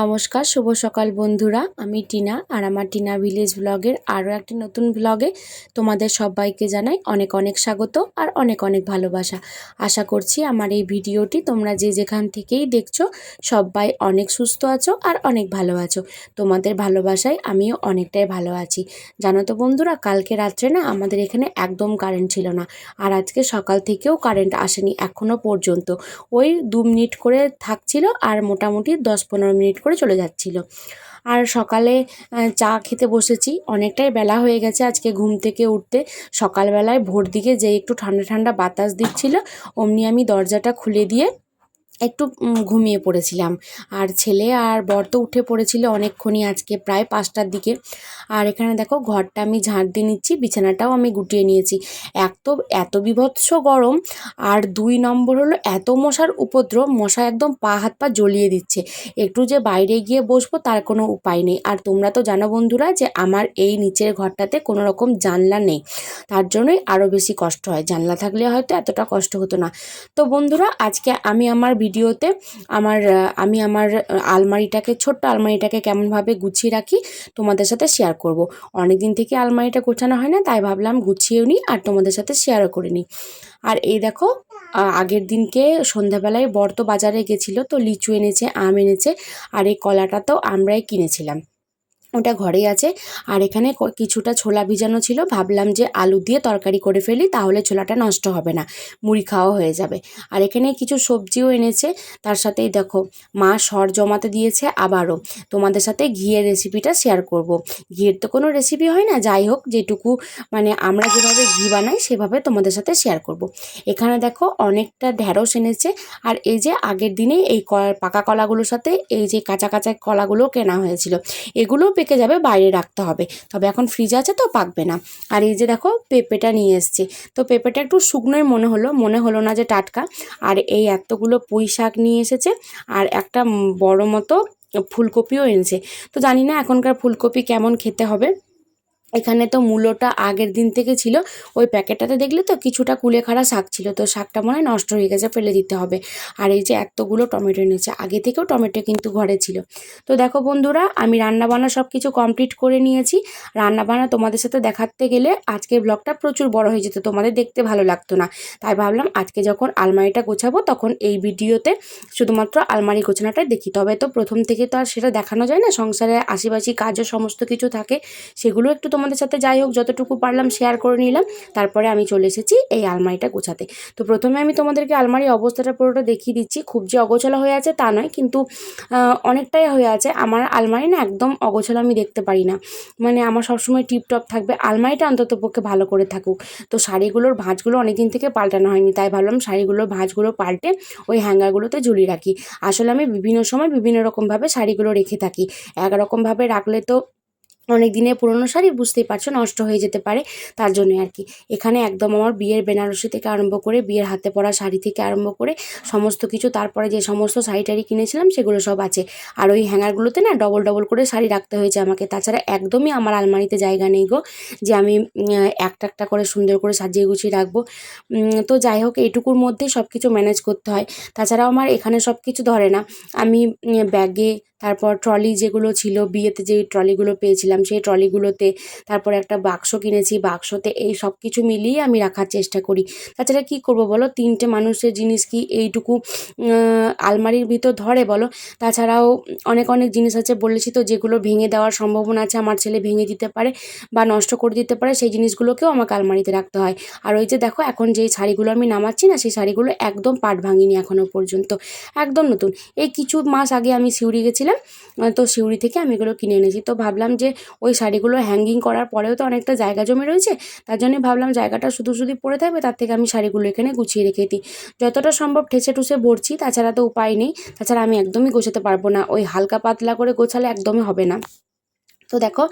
নমস্কার, শুভ সকাল বন্ধুরা। আমি টিনা আর আমার টিনা ভিলেজ ব্লগের আরও একটি নতুন ব্লগে তোমাদের সবাইকে জানাই অনেক অনেক স্বাগত আর অনেক অনেক ভালোবাসা। আশা করছি আমার এই ভিডিওটি তোমরা যে যেখান থেকেই দেখছ সবাই অনেক সুস্থ আছো আর অনেক ভালো আছো। তোমাদের ভালোবাসায় আমিও অনেকটাই ভালো আছি। জানো তো বন্ধুরা, কালকে রাত্রে না আমাদের এখানে একদম কারেন্ট ছিল না আর আজকে সকাল থেকেও কারেন্ট আসেনি এখনও পর্যন্ত। ওই দু মিনিট করে থাকছিল আর মোটামুটি দশ পনেরো মিনিট করে চলে যাচ্ছিল। আর সকালে চা খেতে বসেছি। অনেকটাই বেলা হয়ে গেছে আজকে ঘুম থেকে উঠতে। সকালবেলায় ভোর দিকে যে একটু ঠান্ডা ঠান্ডা বাতাস দিচ্ছিল, অমনি আমি দরজাটা খুলে দিয়ে একটু ঘুমিয়ে পড়েছিলাম। আর ছেলে আর বর তো উঠে পড়েছিল অনেকক্ষণই আজকে প্রায় পাঁচটার দিকে। আর এখানে দেখো, ঘরটা আমি ঝাঁট দিয়ে নিচ্ছি, বিছানাটাও আমি গুটিয়ে নিয়েছি। এক তো এত বিভৎস গরম, আর দুই নম্বর হলো এত মশার উপদ্রব, মশা একদম পা হাত পা জ্বলিয়ে দিচ্ছে। একটু যে বাইরে গিয়ে বসবো তার কোনো উপায় নেই। আর তোমরা তো জানো বন্ধুরা যে আমার এই নিচের ঘরটাতে কোনো রকম জানলা নেই। তার জন্যই আরও বেশি কষ্ট হয়। জানলা থাকলে হয়তো এতটা কষ্ট হতো না। তো বন্ধুরা, আজকে আমি আমার ভিডিওতে আমার আমি আমার আলমারিটাকে, ছোট্ট আলমারিটাকে কেমনভাবে গুছিয়ে রাখি তোমাদের সাথে শেয়ার করব। অনেক দিন থেকে আলমারিটা গোছানো হয় না, তাই ভাবলাম গুছিয়েও নিই আর তোমাদের সাথে শেয়ারও করে নিই। আর এই দেখো আগের দিনকে সন্ধ্যাবেলায় বর্ত বাজারে গেছিল, তো লিচু এনেছে, আম এনেছে, আর এই কলাটা তো আমরাই কিনেছিলাম। ওটা ঘরেই আছে। আর এখানে কিছুটা ছোলা ভিজানো ছিল। ভাবলাম যে আলু দিয়ে তরকারি করে ফেলি, তাহলে ছোলাটা নষ্ট হবে না, মুড়ি খাওয়া হয়ে যাবে। আর এখানে কিছু সবজিও এনেছে। তার সাথেই দেখো, মা সর জমাতে দিয়েছে আবারও। তোমাদের সাথে ঘিয়ের রেসিপিটা শেয়ার করব। ঘিয়ের তো কোনো রেসিপি হয় না, যাই হোক, যেটুকু মানে আমরা যেভাবে ঘি বানাই, সেভাবে তোমাদের সাথে শেয়ার করব। এখানে দেখো, অনেকটা ঢ্যাঁড়স এনেছে। আর এই যে আগের দিনে এই পাকা কলাগুলোর সাথে এই যে কাঁচা কাঁচা কলাগুলো কেনা হয়েছিল, এগুলোও পেকে যাবে, বাইরে রাখতে হবে। তবে এখন ফ্রিজ আছে তো, পাকবে না। আর এই যে দেখো, পেঁপেটা নিয়ে এসছে। তো পেঁপেটা একটু শুকনোই মনে হলো মনে হলো না যে টাটকা। আর এই এতগুলো পুঁই শাক নিয়ে এসেছে, আর একটা বড় মতো ফুলকপিও এনেছে। তো জানি না এখনকার ফুলকপি কেমন খেতে হবে। এখানে তো মূলোটা আগের দিন থেকে ছিল। ওই প্যাকেটটাতে দেখলে তো কিছুটা কুলেখাড়া শাক ছিল। তো শাকটা মনে হয় নষ্ট হয়ে গেছে, ফেলে দিতে হবে। আর এই যে এতগুলো টমেটো এনেছে, আগে থেকেও টমেটো কিন্তু ঘরে ছিল। তো দেখো বন্ধুরা, আমি রান্নাবান্না সব কিছু কমপ্লিট করে নিয়েছি। রান্নাবান্না তোমাদের সাথে দেখাতে গেলে আজকের ব্লগটা প্রচুর বড় হয়ে যেত, তোমাদের দেখতে ভালো লাগতো না। তাই ভাবলাম আজকে যখন আলমারিটা গোছাবো, তখন এই ভিডিওতে শুধুমাত্র আলমারি গোছানোটাই দেখি। তবে তো প্রথম থেকে তো আর সেটা দেখানো যায় না, সংসারে আশেপাশি কাজও সমস্ত কিছু থাকে, সেগুলো একটু তোমাদের সাথে যাই হোক, যতটুকু পারলাম শেয়ার করে নিলাম। তারপরে আমি চলে এসেছি এই আলমারিটা গোছাতে। তো প্রথমে আমি তোমাদেরকে আলমারির অবস্থাটা পুরোটা দেখিয়ে দিচ্ছি। খুব যে অগোছালো হয়ে আছে তা নয়, কিন্তু অনেকটাই হয়ে আছে। আমার আলমারি না একদম অগোছালো আমি দেখতে পারি না। মানে আমার সবসময় টিপটপ থাকবে। আলমারিটা অন্তত পক্ষে ভালো করে থাকুক। তো শাড়িগুলোর ভাঁজগুলো অনেকদিন থেকে পাল্টানো হয়নি, তাই ভাবলাম শাড়িগুলোর ভাঁজগুলো পাল্টে ওই হ্যাঙ্গারগুলোতে ঝুলিয়ে রাখি। আসলে আমি বিভিন্ন সময় বিভিন্ন রকমভাবে শাড়িগুলো রেখে থাকি। একরকমভাবে রাখলে তো অনেক দিনের পুরনো শাড়ি বুঝতেই পারছ, নষ্ট হয়ে যেতে পারে। তার জন্যই আর কি। এখানে একদম আমার বিয়ের বেনারসি থেকে আরম্ভ করে, বিয়ের হাতে পরা শাড়ি থেকে আরম্ভ করে, সমস্ত কিছু, তারপরে যে সমস্ত শাড়ি টাড়ি কিনেছিলাম, সেগুলো সব আছে। আর ওই হ্যাঙ্গারগুলোতে না ডবল ডবল করে শাড়ি রাখতে হয়েছে আমাকে। তাছাড়া একদমই আমার আলমারিতে জায়গা নেই গো, যে আমি একটা একটা করে সুন্দর করে সাজিয়ে গুছিয়ে রাখব। তো যাই হোক, এইটুকুর মধ্যে সব কিছু ম্যানেজ করতে হয়। তাছাড়াও আমার এখানে সব কিছু ধরে না। আমি ব্যাগে, তারপর ট্রলি যেগুলো ছিল, বিয়েতে যে ট্রলিগুলো পেয়েছিলাম সেই ট্রলিগুলোতে, তারপর একটা বাক্স কিনেছি, বাক্সতে এই সব কিছু মিলিয়ে আমি রাখার চেষ্টা করি। তাছাড়া কি করব বলো? তিনটে মানুষের জিনিস কি এইটুকু আলমারির ভিতর ধরে বলো? তাছাড়াও অনেক অনেক জিনিস আছে, বলেছি তো, যেগুলো ভেঙে দেওয়ার সম্ভাবনা আছে, আমার ছেলে ভেঙে দিতে পারে বা নষ্ট করে দিতে পারে, সেই জিনিসগুলোকেও আমাকে আলমারিতে রাখতে হয়। আর ওই যে দেখো, এখন যেই শাড়িগুলো আমি নামাচ্ছি না, সেই শাড়িগুলো একদম পাট ভাঙিনি এখনও পর্যন্ত। একদম নতুন। এই কিছু মাস আগে আমি সিউড়ি গেছিলাম তো সিউড়ি থেকে আমি এগুলো কিনে এনেছি। তো ভাবলাম যে ওই শাড়িগুলো হ্যাঙ্গিং করার পরেও তো অনেকটা জায়গা জমে রয়েছে, তার জন্য ভাবলাম জায়গাটা শুধু শুধু পড়ে থাকবে তার থেকে আমি শাড়িগুলো এখানে গুছিয়ে রেখে দিই। যতটা সম্ভব ঠেসে টুসে ভরছি তাছাড়া তো উপায় নেই, তাছাড়া আমি একদমই গোছাতে পারব না, ওই হালকা পাতলা করে গোছালে একদমই হবে না। তো দেখো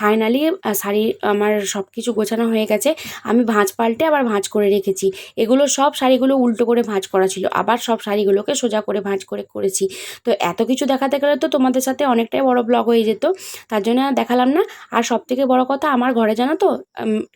ফাইনালি শাড়ি আমার সব কিছু গোছানো হয়ে গেছে। আমি ভাঁজ পাল্টে আবার ভাঁজ করে রেখেছি। এগুলো সব শাড়িগুলো উল্টো করে ভাঁজ করা ছিল। আবার সব শাড়িগুলোকে সোজা করে ভাঁজ করে করেছি। তো এত কিছু দেখাতে গেলে তো তোমাদের সাথে অনেকটাই বড় ব্লগ হয়ে যেত। তার জন্য দেখালাম না। আর সব থেকে বড় কথা, আমার ঘরে জানো তো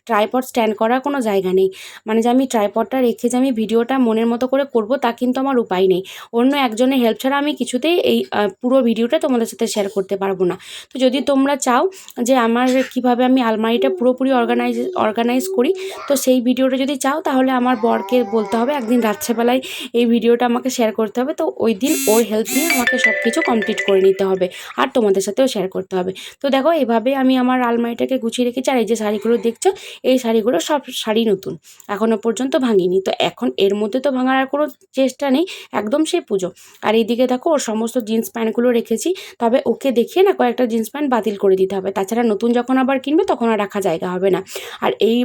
ট্রাইপড স্ট্যান্ড করার কোনো জায়গা নেই। মানে যে আমি ট্রাইপডটা রেখে যে আমি ভিডিওটা মনের মতো করে করব, তা কিন্তু আমার উপায় নেই। অন্য একজনের হেল্প ছাড়া আমি কিছুতেই এই পুরো ভিডিওটা তোমাদের সাথে শেয়ার করতে পারব না। তো যদি তোমরা চাও যে আমার কীভাবে আমি আলমারিটা পুরোপুরি অর্গানাইজ অর্গানাইজ করি, তো সেই ভিডিওটা যদি চাও তাহলে আমার বরকে বলতে হবে, একদিন রাত্রেবেলায় এই ভিডিওটা আমাকে শেয়ার করতে হবে, তো ওই দিন ওর হেল্প নিয়ে আমাকে সব কিছু কমপ্লিট করে নিতে হবে আর তোমাদের সাথেও শেয়ার করতে হবে। তো দেখো এভাবে আমি আমার আলমারিটাকে গুছিয়ে রেখেছি আর এই যে শাড়িগুলো দেখছ, এই শাড়িগুলো সব শাড়ি নতুন এখনও পর্যন্ত ভাঙিনি, তো এখন এর মধ্যে তো ভাঙার আর কোনো চেষ্টা নেই, একদম সেই পুজো। আর এইদিকে দেখো ওর সমস্ত জিন্স প্যান্টগুলো রেখেছি, তবে ওকে দেখিয়ে না কয়েকটা জিন্স প্যান্ট বাতিল করে দিতে হবে। তাছাড়া নতুন যখন আবার কিনবে তখন আর রাখা জায়গা হবে না। আর এই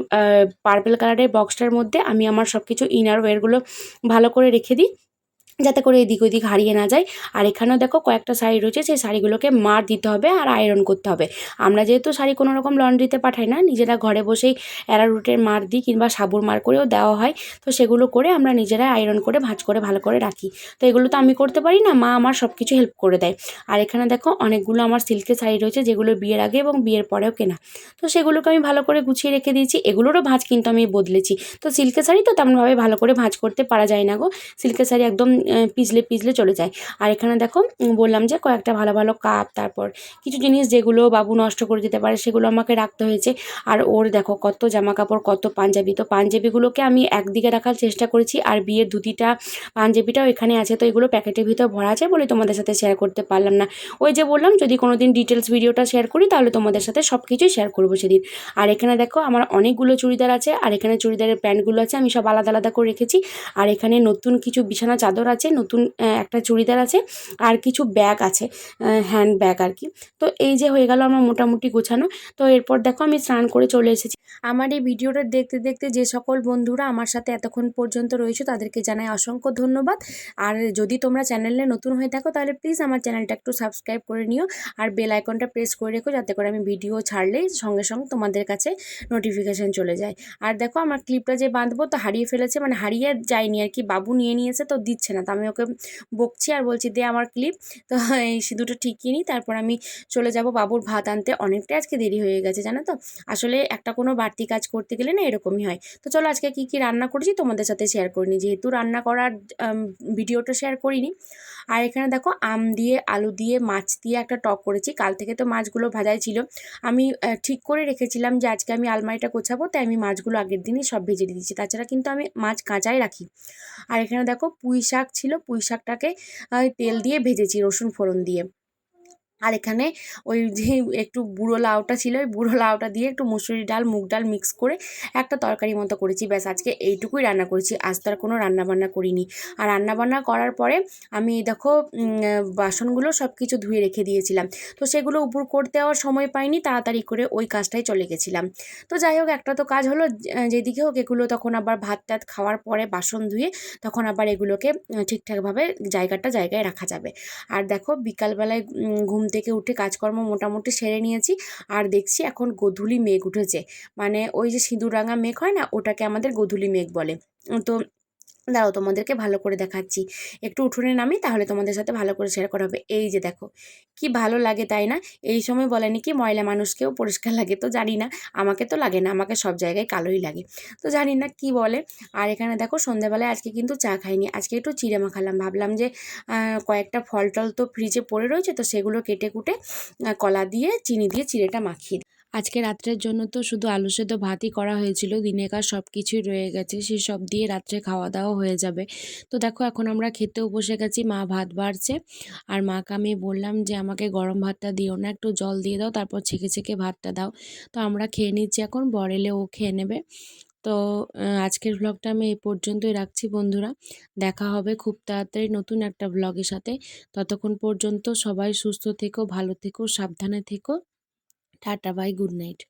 পার্পল কালারের বক্সটার মধ্যে আমি আমার সব কিছু ইনার ওয়্যারগুলো ভালো করে রেখে দিই। যাতে করে এদিক ওদিক হারিয়ে না যায়। আর এখানেও দেখো কয়েকটা শাড়ি রয়েছে, সেই শাড়িগুলোকে মার দিতে হবে আর আয়রন করতে হবে। আমরা যেহেতু শাড়ি কোনো রকম লন্ড্রিতে পাঠাই না, নিজেরা ঘরে বসেই অ্যারারুটের মার দিই কিংবা সাবুর মার করেও দেওয়া হয়। তো সেগুলো করে আমরা নিজেরাই আয়রন করে, ভাঁজ করে, ভালো করে রাখি। তো এগুলো তো আমি করতে পারি না, মা আমার সব কিছু হেল্প করে দেয়। আর এখানে দেখো অনেকগুলো আমার সিল্কের শাড়ি রয়েছে, যেগুলো বিয়ের আগে এবং বিয়ের পরেও কেনা। তো সেগুলোকে আমি ভালো করে গুছিয়ে রেখে দিয়েছি। এগুলোরও ভাঁজ কিন্তু আমি বদলেছি। তো সিল্কের শাড়ি তো তেমনভাবে ভালো করে ভাঁজ করতে পারা যায় না গো। সিল্কের শাড়ি একদম পিছলে পিছলে চলে যায়। আর এখানে দেখো বললাম যে কয়েকটা ভালো ভালো কাপ, তারপর কিছু জিনিস যেগুলো বাবু নষ্ট করে দিতে পারে সেগুলো আমাকে রাখতে হয়েছে। আর ওর দেখো কত জামা কাপড় কত পাঞ্জাবি। তো পাঞ্জাবিগুলোকে আমি একদিকে রাখার চেষ্টা করেছি, আর বিয়ের ধুতিটা, পাঞ্জাবিটাও এখানে আছে। তো এগুলো প্যাকেটের ভিতর ভরা আছে বলে তোমাদের সাথে শেয়ার করতে পারলাম না। ওই যে বললাম, যদি কোনো দিন ডিটেলস ভিডিওটা শেয়ার করি, তাহলে তোমাদের সাথে সব কিছুই শেয়ার করব সেদিন। আর এখানে দেখো, আমার অনেকগুলো চুড়িদার আছে, আর এখানে চুড়িদারের প্যান্টগুলো আছে, আমি সব আলাদা আলাদা করে রেখেছি। আর এখানে নতুন কিছু বিছানা চাদর আছে নতুন একটা চুড়িদার আছে আর কিছু ব্যাগ আছে হ্যান্ড ব্যাগ আর কি। তো এই যে হয়ে গেল আমার মোটামুটি গোছানো। তো এরপর দেখো আমি স্নান করে চলে এসেছি। আমার এই ভিডিওটা দেখতে দেখতে যে সকল বন্ধুরা আমার সাথে এতক্ষণ পর্যন্ত রয়েছে, তাদেরকে জানাই অসংখ্য ধন্যবাদ। আর যদি তোমরা চ্যানেলে নতুন হয়ে থাকো, তাহলে প্লিজ আমার চ্যানেলটা একটু সাবস্ক্রাইব করে নিও আর বেল আইকনটা প্রেস করে রেখো, যাতে করে আমি ভিডিও ছাড়লেই সঙ্গে সঙ্গে তোমাদের কাছে নোটিফিকেশান চলে যায়। আর দেখো আমার ক্লিপটা যে বাঁধবো, তো হারিয়ে ফেলেছে মানে হারিয়ে যায়নি আর কি, বাবু নিয়ে নিয়েছে, তো দিচ্ছে না। তো আমি ওকে বকছি আর বলছি, দে আমার ক্লিপ। তো এই সিঁদুরটা ঠিকিয়ে নিই। তারপর আমি চলে যাব বাবুর ভাত আনতে। অনেকটাই আজকে দেরি হয়ে গেছে, জানো তো? আসলে একটা কোনো বাড়তি কাজ করতে গেলে না এরকমই হয়। তো চলো আজকে কি কি রান্না করেছি তোমাদের সাথে শেয়ার করিনি। যেহেতু রান্না করার ভিডিওটা শেয়ার করিনি। আর এখানে দেখো আম দিয়ে, আলু দিয়ে, মাছ দিয়ে একটা টক করেছি। কাল থেকে তো মাছগুলো ভাজাই ছিল। আমি ঠিক করে রেখেছিলাম যে আজকে আমি আলমারিটা গোছাবো, তাই আমি মাছগুলো আগের দিনই সব ভেজে দিয়েছি। তাছাড়া কিন্তু আমি মাছ কাঁচাই রাখি। আর এখানে দেখো পুঁই শাক ছিল পুঁই শাকটাকে তেল দিয়ে ভেজেছি রসুন ফোড়ন দিয়ে। আর এখানে ওই যে একটু বুড়ো লাউটা ছিল, ওই বুড়ো লাউটা দিয়ে একটু মুসুরি ডাল, মুগ ডাল মিক্স করে একটা তরকারি মতো করেছি। ব্যাস, আজকে এইটুকুই রান্না করেছি। আজ তো আর কোনো রান্নাবান্না করিনি। আর রান্নাবান্না করার পরে আমি দেখো বাসনগুলো সব কিছু ধুয়ে রেখে দিয়েছিলাম। তো সেগুলো উপর করতে আর সময় পাইনি, তাড়াতাড়ি করে ওই কাজটাই চলে গেছিলাম। তো যাই হোক, একটা তো কাজ হলো যেদিকে হোক এগুলো তখন আবার ভাত টাত খাওয়ার পরে বাসন ধুয়ে তখন আবার এগুলোকে ঠিকঠাকভাবে জায়গাটা জায়গায় রাখা যাবে। আর দেখো, বিকালবেলায় ঘুম থেকে উঠে কাজকর্ম মোটামুটি সেরে নিয়েছি। আর দেখছি এখন গোধূলি মেঘ উঠেছে। মানে ওই যে সিঁদুর রাঙা মেঘ হয় না, ওটাকে আমাদের গোধূলি মেঘ বলে। তো দাঁড়াও তোমাদেরকে ভালো করে দেখাচ্ছি। একটু উঠোনে নামি তাহলে তোমাদের সাথে ভালো করে শেয়ার করা হবে। এই যে দেখো, কি ভালো লাগে তাই না? এই সময় বলেনি কি ময়লা মানুষকেও পরিষ্কার লাগে, তো জানি না। আমাকে তো লাগে না, আমাকে সব জায়গায় কালোই লাগে। তো জানি না কি বলে। আর এখানে দেখো, সন্ধ্যাবেলায় আজকে কিন্তু চা খাইনি। আজকে একটু চিড়ে মাখালাম ভাবলাম যে কয়েকটা ফল টল তো ফ্রিজে পড়ে রয়েছে, তো সেগুলো কেটে কুটে কলা দিয়ে, চিনি দিয়ে চিড়েটা মাখিয়ে। আজকে রাত্রের জন্য তো শুধু আলু সেদ্ধ ভাতই করা হয়েছিল দিনেকার সব কিছুই রয়ে গেছে, সেই সব দিয়ে রাত্রে খাওয়া দাওয়া হয়ে যাবে। তো দেখো এখন আমরা খেতেও বসে গেছি, মা ভাত বাড়ছে। আর মাকে আমি বললাম যে, আমাকে গরম ভাতটা দিও না, একটু জল দিয়ে দাও, তারপর ছেঁকে ছেঁকে ভাতটা দাও। তো আমরা খেয়ে নিচ্ছি এখন বর এলে ও খেয়ে নেবে। তো আজকের ভ্লগটা আমি এই পর্যন্তই রাখছি বন্ধুরা। দেখা হবে খুব তাড়াতাড়ি নতুন একটা ভ্লগের সাথে। ততক্ষণ পর্যন্ত সবাই সুস্থ থেকো, ভালো থেকো, সাবধানে থেকো। Tata bye good night